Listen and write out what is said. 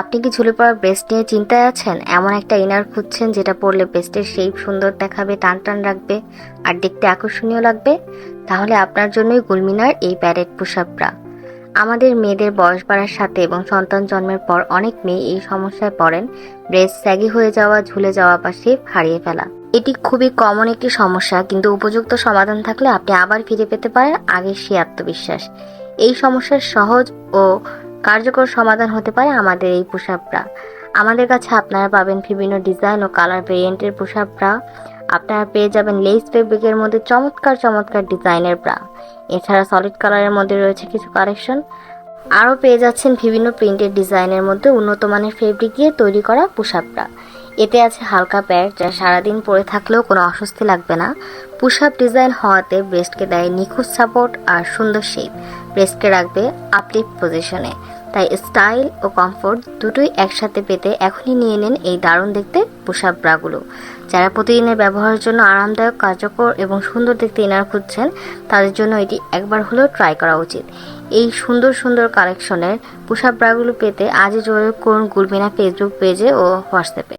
আপনি কি ঝুলে পড়া ব্রেস্ট নিয়ে চিন্তায় আছেন? এমন একটা ইনার খুঁজছেন যেটা পরলে ব্রেস্টের শেপ সুন্দর দেখাবে, টান টান রাখবে, আর দেখতে আকর্ষণীয় লাগবে? তাহলে আপনার জন্যই গুলমিনার এই প্যারেড পোশাকরা আমাদের মেয়েদের বয়স বাড়ার সাথে এবং সন্তান জন্মের পর অনেক মেয়ে এই সমস্যায় পড়েন। ব্রেস্ট স্যাগি হয়ে যাওয়া, ঝুলে যাওয়া বা শেপ হারিয়ে ফেলা। এটি খুবই কমন একটি সমস্যা, কিন্তু উপযুক্ত সমাধান থাকলে আপনি আবার ফিরে পেতে পারেন আগের সেই আত্মবিশ্বাস। এই সমস্যার সহজ ও কার্যকর সমাধান হতে পারে আমাদের এই পোশাকরা আমাদের কাছে আপনারা পাবেন বিভিন্ন ডিজাইন ও কালার ভেরিয়েন্টের পোশাকটা। আপনারা পেয়ে যাবেন লেস ফেব্রিকের মধ্যে চমৎকার চমৎকার ডিজাইনের ব্রা এছাড়া সলিড কালারের মধ্যে রয়েছে কিছু কালেকশন আরও পেয়ে যাচ্ছেন বিভিন্ন প্রিন্টের ডিজাইনের মধ্যে উন্নত মানের ফেব্রিক দিয়ে তৈরি করা পোশাকটা। এতে আছে হালকা প্যাড যা সারাদিন পরে থাকলেও কোনো অস্বস্তি লাগবে না। পুষাপ ডিজাইন হওয়াতে ব্রেস্টকে দেয় নিখুঁত সাপোর্ট আর সুন্দর শেপ। ব্রেস্টকে রাখবে আপলিফ্ট পজিশনে। তাই স্টাইল ও কমফোর্ট দুটোই একসাথে পেতে এখনই নিয়ে নিন এই দারুণ দেখতে পোশাক ব্রাগুলো। যারা প্রতিদিনের ব্যবহারের জন্য আরামদায়ক, কার্যকর এবং সুন্দর দেখতে ইনার খুঁজছেন, তাদের জন্য এটি একবার হলেও ট্রাই করা উচিত। এই সুন্দর সুন্দর কালেকশনের পোশাক ব্রাগুলো পেতে আজই যোগাযোগ করুন গুলমিনা ফেসবুক পেজে ও হোয়াটসঅ্যাপে